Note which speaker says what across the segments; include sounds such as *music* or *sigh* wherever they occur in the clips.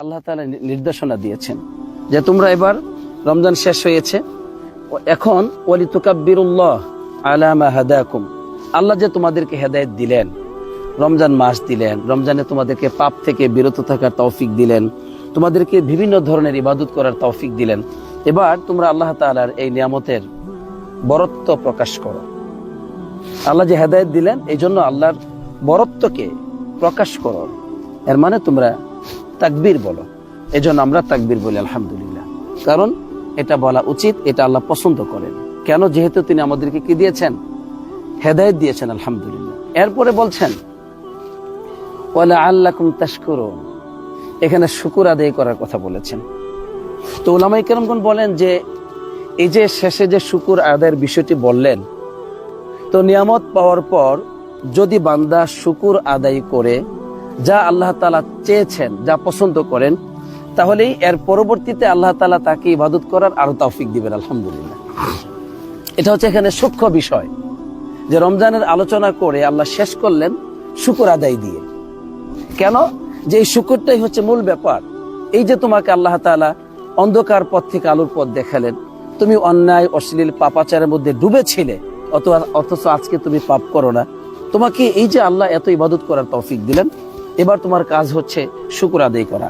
Speaker 1: আল্লাহ তাআলা নি- নির্দেশনা দিয়েছেন যে তোমরা এবার রমজান শেষ হয়েছে। এখন ওয়ালি তুকাব্বিরুল্লাহ আলা মা হাদাকুম। আল্লাহ যে তোমাদেরকে হেদায়েত দিলেন, রমজান মাস দিলেন, রমজানে তোমাদেরকে পাপ থেকে বিরত থাকার তৌফিক দিলেন, তোমাদেরকে বিভিন্ন ধরনের ইবাদত করার তৌফিক দিলেন। এবার তোমরা আল্লাহ তাআলার এই নিয়ামতের বরত্ব প্রকাশ করো। আল্লাহ যে হেদায়েত দিলেন এই জন্য আল্লাহর বরত্বকে প্রকাশ করো। এর মানে তোমরা তাকবীর বলো। এই জন্য আমরা তাকবীর বলি, আলহামদুলিল্লাহ। কারণ এটা বলা উচিত, এটা আল্লাহ পছন্দ করেন। কেন? যেহেতু তিনি আমাদেরকে কি দিয়েছেন? হেদায়েত দিয়েছেন, আলহামদুলিল্লাহ। এরপরে বলছেন, ওয়ালা আল্লাকুম তাশকুরুন। এখানে শুকুর আদায় করার কথা বলেছেন। তো ওলামাই কেরমগণ বলেন যে, এই যে শেষে যে শুকুর আদায়ের বিষয়টি বললেন, তো নিয়ামত পাওয়ার পর যদি বান্দা শুকুর আদায় করে যা আল্লাহ তালা চেয়েছেন, যা পছন্দ করেন, তাহলেই এর পরবর্তীতে আল্লাহ তালা তাকে ইবাদত করার আরও তৌফিক দিবেন, আলহামদুলিল্লাহ। এটা হচ্ছে এখানে সূক্ষ্ম বিষয় যে রমজানের আলোচনা করে আল্লাহ শেষ করলেন শুকুর আদায় দিয়ে। কেন? যে এই শুকুরটাই হচ্ছে মূল ব্যাপার। এই যে তোমাকে আল্লাহ তাআলা অন্ধকার পথ থেকে আলোর পথ দেখালেন, তুমি অন্যায়, অশ্লীল, পাপাচারের মধ্যে ডুবেছিলে, অথবা অথচ আজকে তুমি পাপ করো না। তোমাকে এই যে আল্লাহ এত ইবাদত করার তৌফিক দিলেন এবার তোমার কাজ হচ্ছে শুকুর আদায় করা।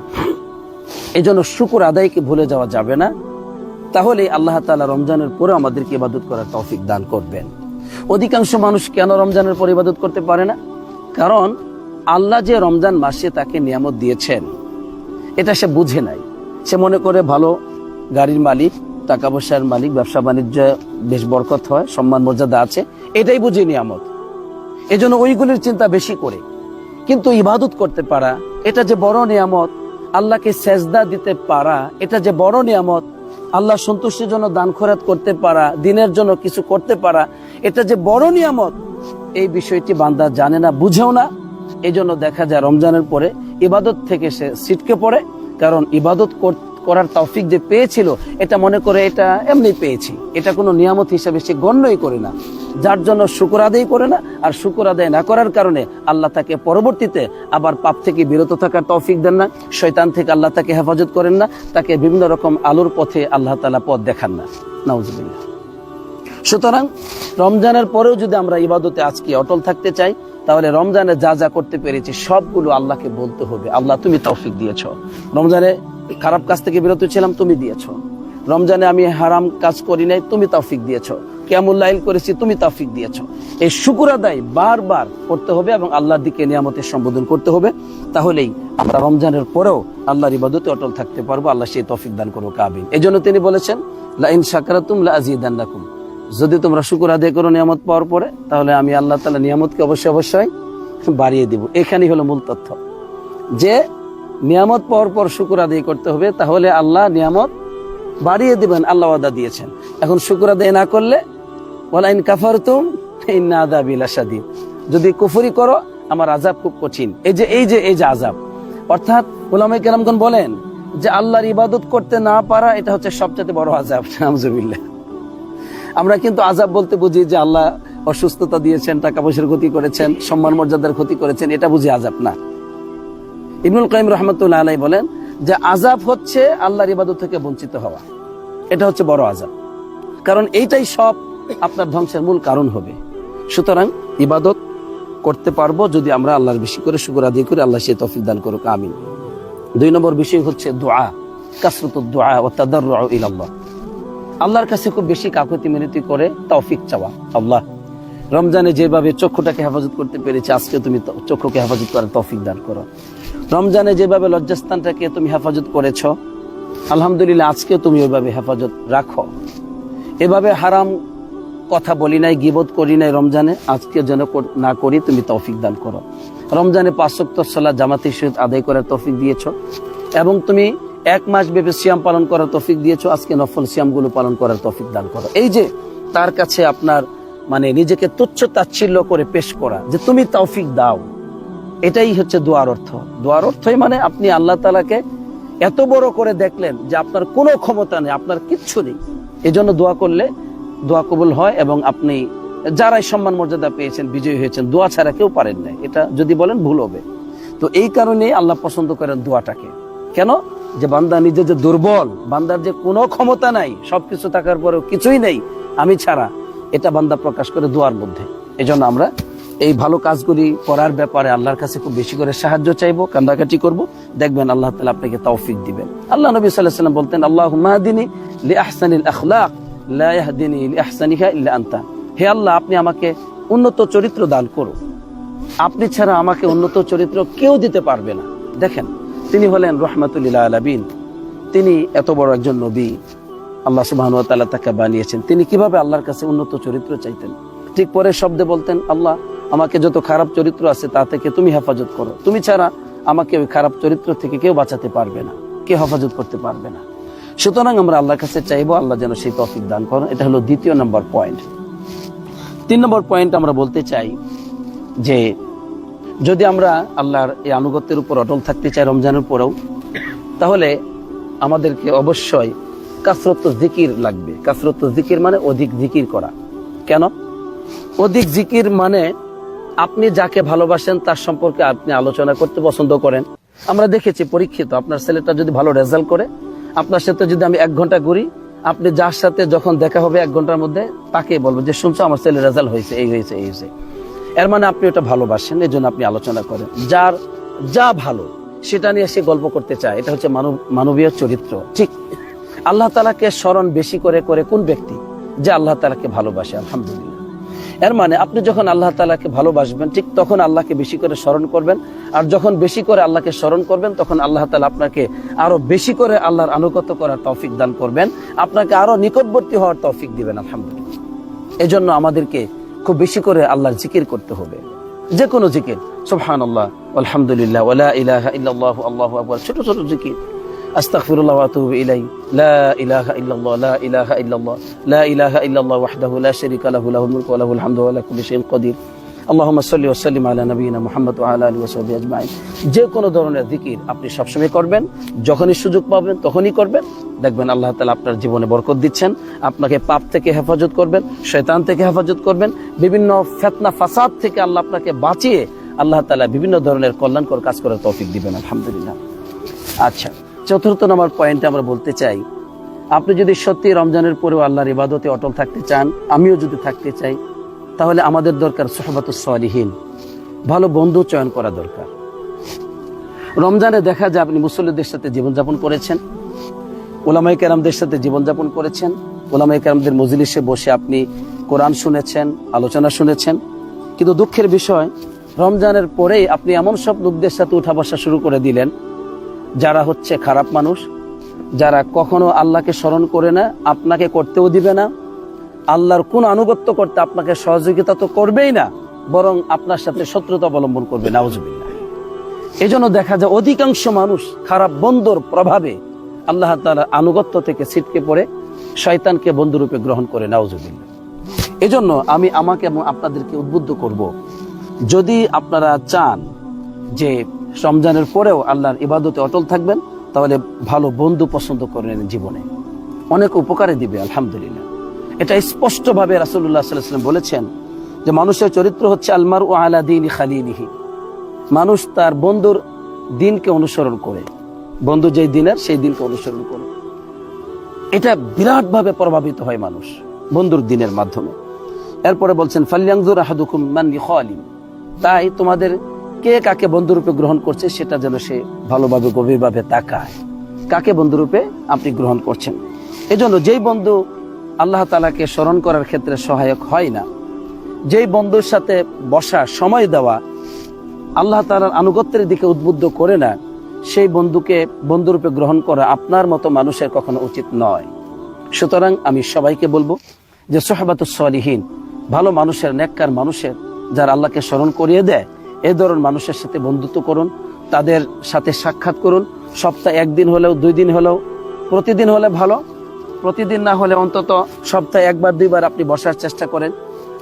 Speaker 1: এই জন্য শুকুর আদায়কে ভুলে যাওয়া যাবে না। তাহলে আল্লাহ তাআলা রমজানের পরে আমাদেরকে ইবাদত করার তৌফিক দান করবেন। অধিকাংশ মানুষ কেন রমজানের পর ইবাদত করতে পারে না? কারণ আল্লাহ যে রমজান মাসে তাকে নিয়ামত দিয়েছেন, এটা সে বুঝে নাই। সে মনে করে ভালো গাড়ির মালিক, টাকা পয়সার মালিক, ব্যবসা বাণিজ্য বেশ বরকত হয়, সম্মান মর্যাদা আছে, এটাই বুঝে নিয়ামত। এজন্য ওইগুলির চিন্তা বেশি করে। কিন্তু ইবাদত করতে পারা, এটা যে বড় নিয়ামত, আল্লাহকে সেজদা দিতে পারা, এটা যে বড় নিয়ামত, আল্লাহ সন্তুষ্টির জন্য দান খরাত করতে পারা, দিনের জন্য কিছু করতে পারা, এটা যে বড় নিয়ামত, এই বিষয়টি বান্দা জানে না, বুঝেও না। এই জন্য দেখা যায় রমজানের পরে ইবাদত থেকে সে ছিটকে পড়ে, কারণ ইবাদত কর- করার তৌফিক যে পেয়েছিল, এটা মনে করে এটা এমনি পেয়েছি। এটা কোনো নিয়ামত হিসাবে সে গণ্যই করে না। যার জন্য শুকুর আদায় করে না, আর শুকুর আদায় না করার কারণে আল্লাহ তাকে পরবর্তীতে আবার পাপ থেকে বিরত থাকার তৌফিক দেন না শৈতান থেকে আল্লাহ তাকে হেফাজত করেন না, তাকে বিভিন্ন রকম আলোর পথে আল্লাহ তালা পথ দেখান না। নাউজুবিল্লাহ। সুতরাং রমজানের পরেও যদি আমরা ইবাদতে আজকে অটল থাকতে চাই, তাহলে রমজানে যা যা করতে পেরেছি, সবগুলো আল্লাহকে বলতে হবে। আল্লাহ তুমি তৌফিক দিয়েছ। রমজানে খারাপ কাজ থেকে বিরত ছিলাম, তুমি দিয়েছ। রমজানে আমি হারাম কাজ করি নাই, তুমি তৌফিক দিয়েছ। কেমুল্লাইল করেছি, তুমি তৌফিক দিয়েছ। এই শুকুর আদায় বারবার করতে হবে এবং আল্লাহর দিকে নিয়ামতের সম্বোধন করতে হবে। তাহলেই আমরা রমজানের পরেও আল্লাহর ইবাদতে অটল থাকতে পারব, আল্লাহ সেই তৌফিক দান করব কাবিন এই জন্য তিনি বলেছেন লা ইন শাকারাতুম লা আজিদান্নাকুম যদি তোমরা শুকুর আদায় করো নিয়ামত পাওয়ার পরে, তাহলে আমি আল্লাহ তালা নিয়ামতকে অবশ্যই অবশ্যই বাড়িয়ে দিব। এখানেই হলো মূল তথ্য। যে নিয়ামত পাওয়ার পর শুকুর আদায় করতে হবে, তাহলে আল্লাহ নিয়ামত বাড়িয়ে দিবেন, আল্লাহ আদা দিয়েছেন। এখন শুকুর আদায় না করলে ওলাইন কাফার তুম ইন্না আদাবিল আসাদিন যদি কুফরি করো, আমার আজাব খুব কঠিন। এই যে এই যে এই যে আজাব অর্থাৎ ওলামাই কেরামগণ বলেন যে, আল্লাহর ইবাদত করতে না পারা, এটা হচ্ছে সবচেয়ে বড় আজাব *laughs* নামজুবিল্লাহ আমরা কিন্তু আজাব বলতে বুঝি যে, আল্লাহ অসুস্থতা দিয়েছেন, টাকা পয়সার ক্ষতি করেছেন, সম্মান মর্যাদার ক্ষতি করেছেন, এটা বুঝি আজাব না। ইবনুল কাইম রহমতুল্লাহ আলাই বলেন যে আজাব হচ্ছে আল্লাহর ইবাদত থেকে বঞ্চিত হওয়া। এটা হচ্ছে বড় আজাব কারণ এইটাই সব আপনার ধ্বংসের মূল কারণ হবে। সুতরাং ইবাদত করতে পারব যদি আমরা আল্লাহর বেশি করে শুকুর আদায় করে, আল্লাহ সে তফিক দান করুক, আমিন। দুই নম্বর বিষয় হচ্ছে দোয়া কাসরত দোয়া ও তাদার ইলাল্লাহ। আল্লাহর কাছে খুব বেশি কাকুতি মিনতি করে তৌফিক চাওয়া, আল্লাহ। রমজানে যেভাবে চক্ষুটাকে হেফাজত করতে পেরেছি, আজকে তুমি চক্ষুকে হেফাজত করার তৌফিক দান করো। রমজানে যেভাবে লজ্জাস্থানটাকে তুমি হেফাজত করেছ, আলহামদুলিল্লাহ আজকে তুমি ওইভাবে হেফাজত রাখো। এভাবে হারাম কথা বলি নাই, গিবত করি নাই রমজানে, আজকে যেন না করি তুমি তৌফিক দান করো। রমজানে পাঁচক্ত সাল্লাহ জামাতের সহিত আদায় করার তৌফিক দিয়েছ এবং তুমি এক মাস ব্যাপী সিয়াম পালন করার তৌফিক দিয়েছ, আজকে নফল সিয়ামগুলো পালন করার তৌফিক দান করো। এই যে তার কাছে আপনার মানে নিজেকে তুচ্ছ তাচ্ছিল্য করে পেশ করা, যে তুমি তৌফিক দাও। এটাই হচ্ছে দোয়ার অর্থ। দোয়ার অর্থই মানে আপনি আল্লাহ তালাকে এত বড় করে দেখলেন যে আপনার কোনো ক্ষমতা নেই, আপনার কিচ্ছু নেই। এই জন্য দোয়া করলে দোয়া কবুল হয় এবং আপনি যারাই সম্মান মর্যাদা পেয়েছেন, বিজয়ী হয়েছেন, দোয়া ছাড়া কেউ পারেন না এটা যদি বলেন ভুল হবে। তো এই কারণে আল্লাহ পছন্দ করেন দোয়াটাকে। কেন? যে বান্দা নিজে যে দুর্বল, বান্দার যে কোনো ক্ষমতা নাই, সবকিছু থাকার পরেও কিছুই নেই, আমি ছাড়া, এটা বান্দা প্রকাশ করে দোয়ার মধ্যে। এজন্য আমরা এই ভালো কাজগুলি করার ব্যাপারে আল্লাহর কাছে খুব বেশি করে সাহায্য চাইব, কান্দাকাটি করব। দেখবেন আল্লাহ তালা আপনাকে তৌফিক দিবেন। আল্লাহ নবী সাল্লাহ সাল্লাম বলতেন আল্লাহ আনতা। হে আল্লাহ, আপনি আমাকে উন্নত চরিত্র দান করো। আপনি ছাড়া আমাকে উন্নত চরিত্র কেউ দিতে পারবে না। দেখেন, তিনি হলেন রহমাতুল্লাহ আলাবিন তিনি এত বড় একজন নবী। আল্লাহ সুবাহ তাকে বানিয়েছেন। তিনি কীভাবে আল্লাহর কাছে উন্নত চরিত্র চাইতেন? ঠিক পরে শব্দে বলতেন, আল্লাহ আমাকে যত খারাপ চরিত্র আছে তা থেকে তুমি হেফাজত করো। তুমি ছাড়া আমাকে ওই খারাপ চরিত্র থেকে কেউ বাঁচাতে পারবে না, কেউ হেফাজত করতে পারবে না। সুতরাং আমরা আল্লাহর কাছে চাইব আল্লাহ যেন সেই তফিক দান করেন। এটা হলো দ্বিতীয় নম্বর পয়েন্ট। তিন নম্বর পয়েন্ট আমরা বলতে চাই যে, যদি আমরা আল্লাহর এই আনুগত্যের উপর অটল থাকতে চাই রমজানের পরেও, তাহলে আমাদেরকে অবশ্যই কাসরত জিকির লাগবে। কাসরত জিকির মানে অধিক জিকির করা। কেন? অধিক জিকির মানে আপনি যাকে ভালোবাসেন, তার সম্পর্কে আপনি আলোচনা করতে পছন্দ করেন। আমরা দেখেছি পরীক্ষিত, আপনার ছেলেটা যদি ভালো রেজাল্ট করে, আপনার সাথে যদি আমি এক ঘণ্টা ঘুরি, আপনি যার সাথে যখন দেখা হবে এক ঘণ্টার মধ্যে, তাকে বলব যে, শুনছো, আমার ছেলে রেজাল্ট হয়েছে, এই হয়েছে এই হয়েছে। এর মানে আপনি ওটা ভালোবাসেন এই জন্য আপনি আলোচনা করেন। যার যা ভালো, সেটা নিয়ে সে গল্প করতে চায়, এটা হচ্ছে মানব, মানবীয় চরিত্র। ঠিক, আল্লাহ তালাকে স্মরণ বেশি করে করে কোন ব্যক্তি? যে আল্লাহ তালাকে ভালোবাসে, আলহামদুলিল্লাহ। এর মানে আপনি যখন আল্লাহ তালাকে ভালোবাসবেন, ঠিক তখন আল্লাহকে বেশি করে স্মরণ করবেন। আর যখন বেশি করে আল্লাহকে স্মরণ করবেন, তখন আল্লাহ তালা আপনাকে আরও বেশি করে আল্লাহর আনুগত্য করার তৌফিক দান করবেন। আপনাকে আরও নিকটবর্তী হওয়ার তৌফিক দিবেন, আলহামদুলিল্লাহ। এজন্য আমাদেরকে খুব বেশি করে আল্লাহর জিকির করতে হবে। যে কোনো জিকির সুবহান আল্লাহ আলহামদুলিল্লাহ ছোট ছোট জিকির। আতুবু ইলাই লা ইলাহা ইল্লাল্লাহ, লা ইলাহা ইল্লাল্লাহ, লা ইলাহা ইল্লাল্লাহ ওয়াহদাহু লা শারীকা লাহু, লাহুল মুলকু ওয়া লাহুল হামদু ওয়া আলা কুল্লি শাইইন কাদির আল্লাহুম্মা সাল্লি ওয়া সাল্লিম আলা নবিয়িনা মুহাম্মদ ওয়া আলা আলিহি ওয়া সাহবিহি আজমাইন। যে কোনো ধরনের জিকির আপনি সবসময় করবেন, যখনই সুযোগ পাবেন তখনই করবেন। দেখবেন আল্লাহ তালা আপনার জীবনে বরকত দিচ্ছেন, আপনাকে পাপ থেকে হেফাজত করবেন, শয়তান থেকে হেফাজত করবেন, বিভিন্ন ফেতনা, ফাসাদ থেকে আল্লাহ আপনাকে বাঁচিয়ে আল্লাহ তালা বিভিন্ন ধরনের কল্যাণকর কাজ করার তৌফিক দিবেন, আলহামদুলিল্লাহ। আচ্ছা। চতুর্থ নম্বর পয়েন্টে আমরা বলতে চাই, আপনি যদি সত্যি রমজানের পরেও আল্লাহর ইবাদতে অটল থাকতে চান, আমিও যদি থাকতে চাই, তাহলে আমাদের দরকার সোহবাত সলিহীন। ভালো বন্ধু চয়ন করা দরকার। রমজানে দেখা যায় আপনি মুসল্লিদের সাথে জীবনযাপন করেছেন ওলামাই কেরামদের সাথে জীবনযাপন করেছেন ওলামাই কেরামদের মজলিসে বসে আপনি কোরআন শুনেছেন, আলোচনা শুনেছেন। কিন্তু দুঃখের বিষয়, রমজানের পরেই আপনি এমন সব লোকদের সাথে উঠা বসা শুরু করে দিলেন যারা হচ্ছে খারাপ মানুষ, যারা কখনো আল্লাহকে স্মরণ করে না, আপনাকে করতেও দিবে না। আল্লাহর কোন আনুগত্য করতে আপনাকে সহযোগিতা তো করবেই না, বরং আপনার সাথে শত্রুতা অবলম্বন করবে, নাউজুবিল্লাহ। এই জন্য দেখা যায় অধিকাংশ মানুষ খারাপ বন্ধুর প্রভাবে আল্লাহ তালা আনুগত্য থেকে ছিটকে পড়ে, শয়তানকে বন্ধুরূপে গ্রহণ করে, নাউজুবিল্লাহ। এজন্য আমি আমাকে এবং আপনাদেরকে উদ্বুদ্ধ করব, যদি আপনারা চান যে রমজানের পরেও আল্লাহর ইবাদতে অটল থাকবেন, তাহলে ভালো বন্ধু পছন্দ করেন জীবনে। অনেক উপকারে দিবে, আলহামদুলিল্লাহ। এটা স্পষ্টভাবে রাসুল্লাহ সাল্লাম বলেছেন যে মানুষের চরিত্র হচ্ছে আলমার ও আলা দিন খালিনিহি মানুষ তার বন্ধুর দিনকে অনুসরণ করে। বন্ধু যেই দিনের, সেই দিনকে অনুসরণ করে। এটা বিরাটভাবে প্রভাবিত হয় মানুষ, বন্ধুর দিনের মাধ্যমে। এরপরে বলছেন ফাল্যাংজুর আহাদুকুম মান খালিম তাই তোমাদের কে কাকে বন্ধুরূপে গ্রহণ করছে সেটা যেন সে ভালোভাবে, গভীরভাবে তাকায়। কাকে বন্ধুরূপে আপনি গ্রহণ করছেন? এজন্য যেই বন্ধু আল্লাহ তালাকে স্মরণ করার ক্ষেত্রে সহায়ক হয় না, যেই বন্ধুর সাথে বসা, সময় দেওয়া আল্লাহ তালার আনুগত্যের দিকে উদ্বুদ্ধ করে না, সেই বন্ধুকে বন্ধুরূপে গ্রহণ করা আপনার মতো মানুষের কখনো উচিত নয়। সুতরাং আমি সবাইকে বলব যে সোহাবাত সলিহীন, ভালো মানুষের, নেককার মানুষের যারা আল্লাহকে স্মরণ করিয়ে দেয় এ ধরনের মানুষের সাথে বন্ধুত্ব করুন, তাদের সাথে সাক্ষাৎ করুন। সপ্তাহে একদিন হলেও, দুই দিন হলেও, প্রতিদিন হলে ভালো, প্রতিদিন না হলে অন্তত সপ্তাহে একবার, দুইবার আপনি বসার চেষ্টা করেন।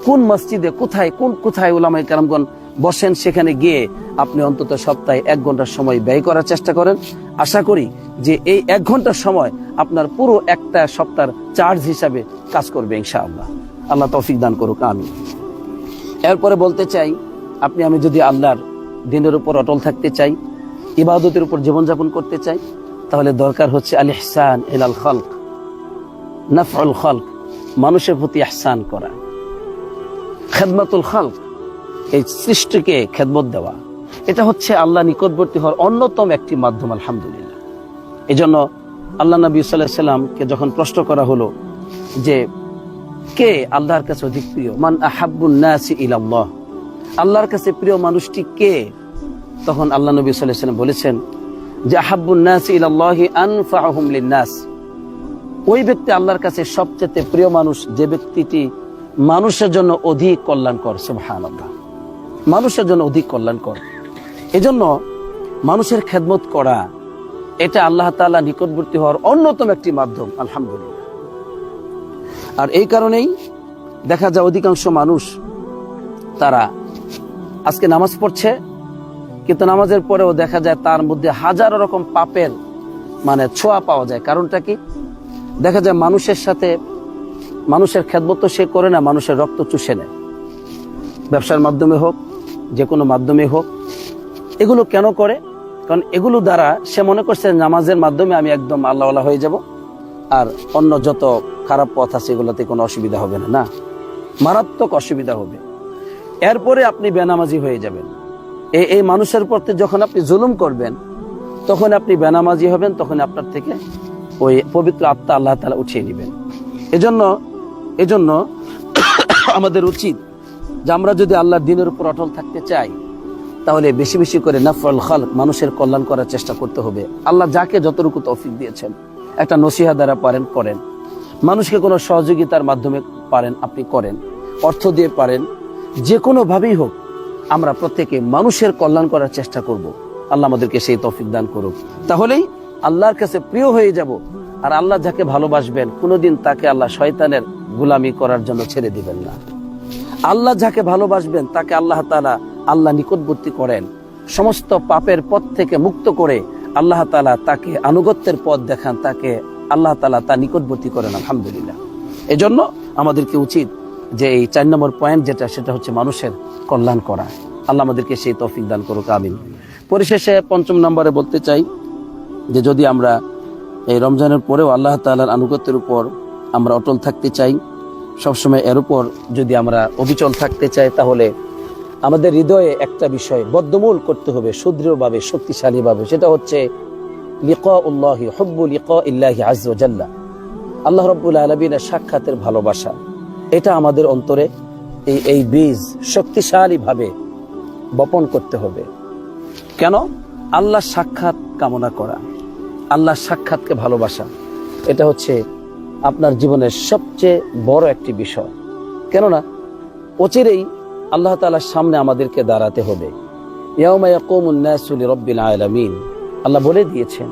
Speaker 1: কোন মসজিদে কোথায়, কোন কোথায় ওলামাই কালামগণ বসেন সেখানে গিয়ে আপনি অন্তত সপ্তাহে এক ঘণ্টার সময় ব্যয় করার চেষ্টা করেন। আশা করি যে এই এক ঘণ্টার সময় আপনার পুরো একটা সপ্তাহ চার্জ হিসাবে কাজ করবে ইনশাআল্লাহ। আল্লাহ তৌফিক দান করুক আমি এরপরে বলতে চাই আপনি, আমি যদি আল্লাহর দিনের উপর অটল থাকতে চাই, ইবাদতের উপর জীবনযাপন করতে চাই, তাহলে দরকার হচ্ছে আল ইহসান ইলাল খলক, নাফউল খলক, মানুষের প্রতি ইহসান করা। খেদমাতুল খলক, এই সৃষ্টিকে খেদমত দেওয়া। এটা হচ্ছে আল্লাহ নিকটবর্তী হওয়ার অন্যতম একটি মাধ্যম, আলহামদুলিল্লাহ। এই জন্য আল্লাহ নবী সাল্লাহ সাল্লামকে যখন প্রশ্ন করা হলো যে, কে আল্লাহর কাছে অধিক প্রিয়? মান আহাবুন নাসি আল্লাহর কাছে প্রিয় মানুষটি কে? তখন আল্লাহ নবী সাল্লাম বলেছেন যে আহাবুন নাসি ইলাল্লাহি আনফাহুম লিন্নাস। ওই ব্যক্তি আল্লাহর কাছে সবচেয়ে প্রিয় মানুষ, যে ব্যক্তিটি মানুষের জন্য অধিক কল্যাণকর, সুবহানাল্লাহ। মানুষের জন্য অধিক কল্যাণকর। এজন্য মানুষের খেদমত করা, এটা আল্লাহ তাআলা নিকটবর্তী হওয়ার অন্যতম একটি মাধ্যম, আলহামদুলিল্লাহ। আর এই কারণেই দেখা যায় অধিকাংশ মানুষ, তারা আজকে নামাজ পড়ছে, কিন্তু নামাজের পরেও দেখা যায় তার মধ্যে হাজারো রকম পাপের মানে ছোঁয়া পাওয়া যায়। কারণটা কি? দেখা যায় মানুষের সাথে মানুষের খেদমত সে করে না, মানুষের রক্ত চুষে নেয়। ব্যবসার মাধ্যমে হোক যে কোনো মাধ্যমে হোক, এগুলো কেন করে? কারণ এগুলো দ্বারা সে মনে করছে নামাজের মাধ্যমে আমি একদম আল্লাহওয়ালা হয়ে যাব, আর অন্য যত খারাপ পথ আছে এগুলোতে কোনো অসুবিধা হবে না। না, মারাত্মক অসুবিধা হবে। এরপরে আপনি বেনামাজি হয়ে যাবেন। এই মানুষের প্রতি যখন আপনি জুলুম করবেন, তখন আপনি বেনামাজি হবেন, তখন আপনার থেকে ওই পবিত্র আত্মা আল্লাহ তালা উঠিয়ে নেবেন। এজন্য এজন্য *coughs* আমাদের উচিত যে আমরা যদি আল্লাহর দিনের উপর অটল থাকতে চাই, তাহলে বেশি বেশি করে নাফল খাল মানুষের কল্যাণ করার চেষ্টা করতে হবে। আল্লাহ যাকে যতটুকু তৌফিক দিয়েছেন, একটা নসিহা দ্বারা পারেন, করেন। মানুষকে কোনো সহযোগিতার মাধ্যমে পারেন, আপনি করেন। অর্থ দিয়ে পারেন যে কোনোভাবেই হোক, আমরা প্রত্যেকে মানুষের কল্যাণ করার চেষ্টা করব। আল্লাহ আমাদেরকে সেই তৌফিক দান করুক। তাহলেই আল্লাহর কাছে প্রিয় হয়ে যাব, আর আল্লাহ যাকে ভালোবাসবেন, কোনোদিন তাকে আল্লাহ শয়তানের গুলামি করার জন্য ছেড়ে দিবেন না। আল্লাহ যাকে ভালোবাসবেন, তাকে আল্লাহ তালা আল্লাহ নিকটবর্তী করেন। সমস্ত পাপের পথ থেকে মুক্ত করে আল্লাহ তালা তাকে আনুগত্যের পথ দেখান, তাকে আল্লাহ তালা তা নিকটবর্তী করেন, আলহামদুলিল্লাহ। এজন্য আমাদেরকে উচিত যে এই চার নম্বর পয়েন্ট যেটা, সেটা হচ্ছে মানুষের কল্যাণ করা। আল্লাহ আমাদেরকে সেই তৌফিক দান করুক, আমিন। পরিশেষে পঞ্চম নম্বরে বলতে চাই যে যদি আমরা এই রমজানের পরেও আল্লাহ তালার আনুগত্যের উপর আমরা অটল থাকতে চাই, সবসময় এর উপর যদি আমরা অবিচল থাকতে চাই, তাহলে আমাদের হৃদয়ে একটা বিষয় বদ্ধমূল করতে হবে, সুদৃঢ়ভাবে, শক্তিশালীভাবে। সেটা হচ্ছে লিকা উল্লাহি হব্বু লিকা ইল্লাহি আজ্লাহ আল্লাহ রব্বুল আলমিনের সাক্ষাতের ভালোবাসা। এটা আমাদের অন্তরে এই এই বীজ শক্তিশালীভাবে বপন করতে হবে। কেন? আল্লাহ সাক্ষাৎ কামনা করা। আল্লাহ সাক্ষাৎকে ভালোবাসা। এটা হচ্ছে আপনার জীবনের সবচেয়ে বড় একটি বিষয়। কেননা, অচিরেই আল্লাহ তালার সামনে আমাদেরকে দাঁড়াতে হবে। আলমিন। আল্লাহ বলে দিয়েছেন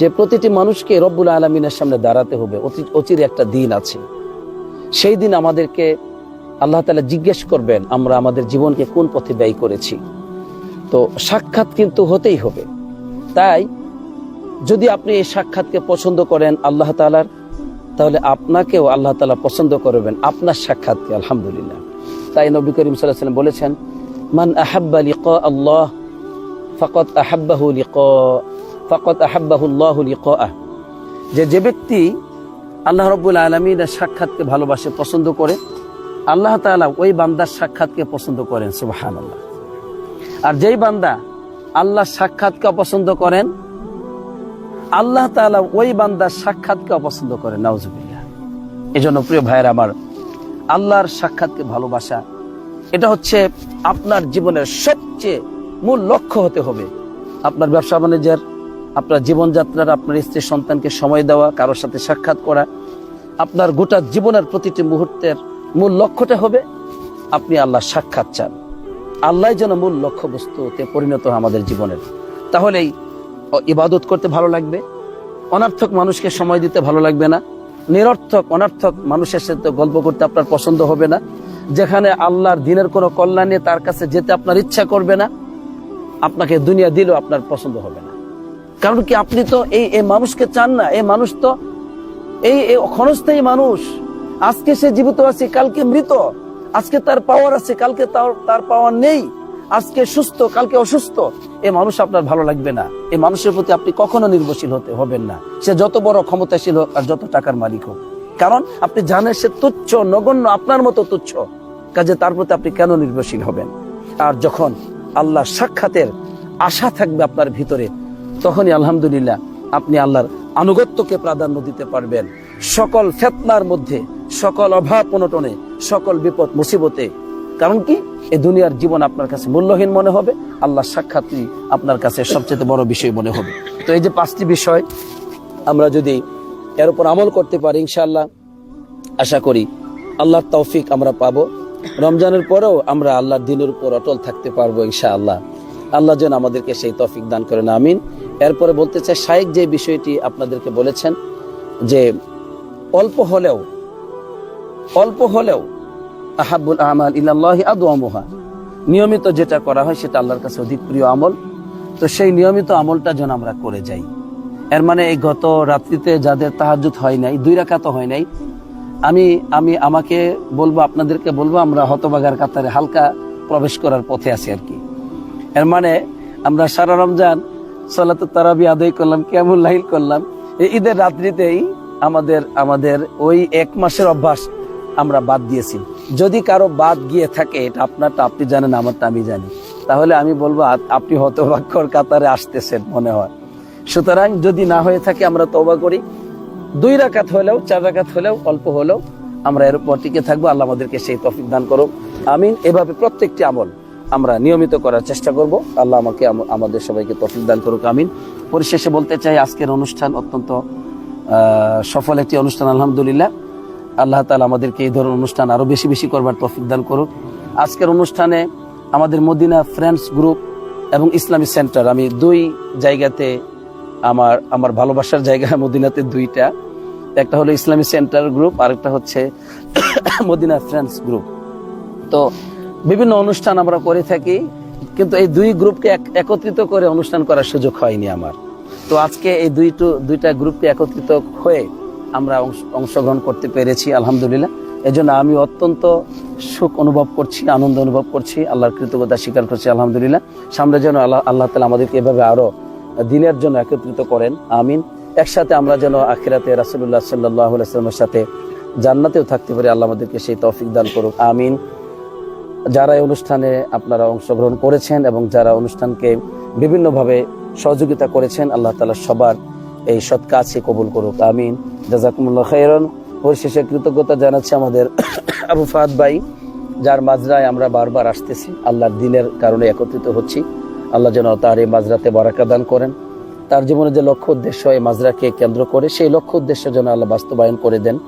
Speaker 1: যে, প্রতিটি মানুষকে রব্বুল আলমিনের সামনে দাঁড়াতে হবে। অচিরে একটা দিন আছে। সেই দিন আমাদেরকে আল্লাহ তালা জিজ্ঞেস করবেন, আমরা আমাদের জীবনকে কোন পথে ব্যয় করেছি? তো সাক্ষাৎ কিন্তু হতেই হবে। তাই যদি আপনি এই সাক্ষাৎকে পছন্দ করেন আল্লাহ তালার তাহলে আপনাকেও আল্লাহ তালা পছন্দ করবেন আপনার সাক্ষাৎকে, আলহামদুলিল্লাহ। তাই নবী করিম সাল্লাহ সাল্লাম বলেছেন, মান আহাব্বা লিকা আল্লাহ ফকত আহাব্বাহু লিকা ফকত আহাব্বাহুল্লাহ লিকাআহ। যে যে ব্যক্তি আল্লাহ রব্বুল আলমীর সাক্ষাৎকে ভালোবাসে, পছন্দ করে। আল্লাহ তাআলা ওই বান্দার সাক্ষাৎকে পছন্দ করেন সুবাহান আল্লাহ আর যেই বান্দা আল্লাহ সাক্ষাৎকে অপছন্দ করেন, আল্লাহ তাআলা ওই বান্দার সাক্ষাৎকে অপছন্দ করেন, নাউজুবিল্লাহ। এই জন্য প্রিয় ভাইয়ের আমার, আল্লাহর সাক্ষাৎকে ভালোবাসা, এটা হচ্ছে আপনার জীবনের সবচেয়ে মূল লক্ষ্য হতে হবে। আপনার ব্যবসা বাণিজ্যের আপনার জীবনযাত্রার আপনার স্ত্রী সন্তানকে সময় দেওয়া, কারোর সাথে সাক্ষাৎ করা, আপনার গোটা জীবনের প্রতিটি মুহূর্তের মূল লক্ষ্যটা হবে আপনি আল্লাহ সাক্ষাৎ চান। আল্লাহ যেন মূল লক্ষ্যবস্তুতে পরিণত আমাদের জীবনের। তাহলেই ইবাদত করতে ভালো লাগবে? অনার্থক মানুষকে সময় দিতে ভালো লাগবে না? নিরর্থক, অনার্থক মানুষের সাথে গল্প করতে আপনার পছন্দ হবে না? যেখানে আল্লাহর দিনের কোনো কল্যাণ তার কাছে যেতে আপনার ইচ্ছা করবে না? আপনাকে দুনিয়া দিলেও আপনার পছন্দ হবে না। কারণ কি আপনি তো এই মানুষকে চান না, এই মানুষ তো এই ক্ষণস্থায়ী মানুষ। আজকে সে জীবিত আছে, কালকে মৃত। আজকে তার পাওয়ার আছে, কালকে তার তার পাওয়ার নেই। আজকে সুস্থ, কালকে অসুস্থ। এই মানুষ আপনার ভালো লাগবে না। এ মানুষের প্রতি আপনি কখনো নির্ভরশীল হতে হবেন না। সে যত বড় ক্ষমতাশীল হোক আর যত টাকার মালিক হোক। কারণ আপনি জানেন সে তুচ্ছ, নগণ্য, আপনার মতো তুচ্ছ। কাজে তার প্রতি আপনি কেন নির্ভরশীল হবেন? আর যখন আল্লাহ সাক্ষাতের আশা থাকবে আপনার ভিতরে তখনই আলহামদুলিল্লাহ আপনি আল্লাহর আনুগত্যকে প্রাধান্য দিতে পারবেন। সকল ফেতনার মধ্যে, সকল অভাব অনটনে, সকল বিপদ মুসিবতে। কারণ কি? এই দুনিয়ার জীবন আপনার কাছে মূল্যহীন মনে হবে আল্লাহ সাক্ষাৎই আপনার কাছে সবচেয়ে বড় বিষয় মনে হবে। তো এই যে পাঁচটি বিষয় আমরা যদি এর উপর আমল করতে পারি, ইনশাআল্লাহ আশা করি আল্লাহর তৌফিক আমরা পাবো। রমজানের পরেও আমরা আল্লাহর দিনের উপর অটল থাকতে পারব, ইনশাআল্লাহ। আল্লাহ যেন আমাদেরকে সেই তৌফিক দান করেন, আমিন। এরপরে বলতে চাই শাইক যে বিষয়টি আপনাদেরকে বলেছেন যে অল্প হলেও অল্প হলেও আহাবুল আমাল ইল্লাল্লাহি আদওয়ামুহা, নিয়মিত যেটা করা হয় সেটা আল্লাহর কাছে অধিক প্রিয় আমল। তো সেই নিয়মিত আমলটা যেন আমরা করে যাই। এর মানে এই গত রাত্রিতে যাদের তাহাজুত হয় নাই, দুই রাখা তো হয় নাই, আমি আমি আমাকে বলব, আপনাদেরকে বলব, আমরা হতবাগার কাতারে হালকা প্রবেশ করার পথে আছি আর কি। এর মানে আমরা সারা রমজান সালাত তারাবি আদায় করলাম, কেমন লাইল করলাম। এই ঈদের রাত্রিতেই আমাদের আমাদের ওই এক মাসের অভ্যাস আমরা বাদ দিয়েছি। যদি কারও বাদ গিয়ে থাকে, এটা আপনারটা আপনি জানেন, আমারটা আমি জানি। তাহলে আমি বলব আপনি হতভাগ্যর কাতারে আসতেছেন, মনে হয়। সুতরাং যদি না হয়ে থাকে, আমরা তবা করি। দুই রাকাত হলেও, চার রাকাত হলেও, অল্প হলেও আমরা এর উপর টিকে থাকব। আল্লাহ আমাদেরকে সেই তফিক দান করুক। আমিন। এভাবে প্রত্যেকটি আমল আমরা নিয়মিত করার চেষ্টা করব। আল্লাহ আমাকে আমাদের সবাইকে তফিক দান করুক, আমিন। পরিশেষে বলতে চাই, আজকের অনুষ্ঠান অত্যন্ত সফল একটি অনুষ্ঠান, আলহামদুলিল্লাহ। আল্লাহ তালা আমাদেরকে এই ধরনের অনুষ্ঠান আরও বেশি বেশি করবার তফিক দান করুক। আজকের অনুষ্ঠানে আমাদের মদিনা ফ্রেন্ডস গ্রুপ এবং ইসলামী সেন্টার আমি দুই জায়গাতে আমার আমার ভালোবাসার জায়গা *laughs* মদিনাতে দুইটা। একটা হলো ইসলামী সেন্টার গ্রুপ আরেকটা হচ্ছে *coughs* মদিনা ফ্রেন্ডস গ্রুপ তো বিভিন্ন অনুষ্ঠান আমরা করে থাকি, কিন্তু এই দুই গ্রুপকে এক- একত্রিত করে অনুষ্ঠান করার সুযোগ হয়নি আমার। তো আজকে এই দুইটো, দুইটা গ্রুপকে একত্রিত হয়ে আমরা অংশগ্রহণ করতে পেরেছি, আলহামদুলিল্লাহ। এজন্য আমি অত্যন্ত সুখ অনুভব করছি, আনন্দ অনুভব করছি, আল্লাহর কৃতজ্ঞতা স্বীকার করছি, আলহামদুলিল্লাহ। সামনে যেন আল্লাহ আল্লাহ তালা আমাদেরকে এভাবে আরও দিনের জন্য একত্রিত করেন, আমিন। একসাথে আমরা যেন আখিরাতে রাসুল্লাহ সাল্লাহ সাল্লামের সাথে জান্নাতেও থাকতে পারি, আল্লাহ আমাদেরকে সেই তৌফিক দান করুক, আমিন। যারা এই অনুষ্ঠানে আপনারা অংশগ্রহণ করেছেন এবং যারা অনুষ্ঠানকে বিভিন্নভাবে সহযোগিতা করেছেন, আল্লাহ তালা সবার এই সৎ কাজকে কবুল করুক, আমিন। জাজাকুমুল্লাহ খাইরন পরিশেষে কৃতজ্ঞতা জানাচ্ছি আমাদের *coughs* আবু ফাহাদ ভাই, যার মাজরায় আমরা বারবার আসতেছি। আল্লাহর দিনের কারণে একত্রিত হচ্ছি। আল্লাহ যেন তার এই মাজরাতে বারাকা দান করেন। তার জীবনে যে লক্ষ্য উদ্দেশ্য, এই মাজরাকে কেন্দ্র করে সেই লক্ষ্য উদ্দেশ্য যেন আল্লাহ বাস্তবায়ন করে দেন।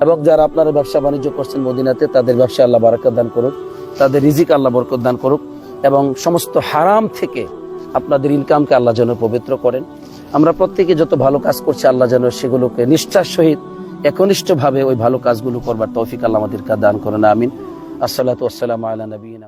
Speaker 1: এবং যারা আপনারা ব্যবসা বাণিজ্য করছেন মদিনাতে, তাদের ব্যবসা আল্লাহ বারাকাত দান করুক। তাদের রিজিক আল্লাহ বরকত দান করুক এবং সমস্ত হারাম থেকে আপনাদের ইনকামকে আল্লাহ যেন পবিত্র করেন। আমরা প্রত্যেকে যত ভালো কাজ করছি, আল্লাহ যেন সেগুলোকে নিষ্ঠার সহিত, একনিষ্ঠভাবে ওই ভালো কাজগুলো করবার তৌফিক আল্লাহ আমাদেরকে দান করেন, আমিন। আসসালাতু আল্লাহ নবীন নবীনা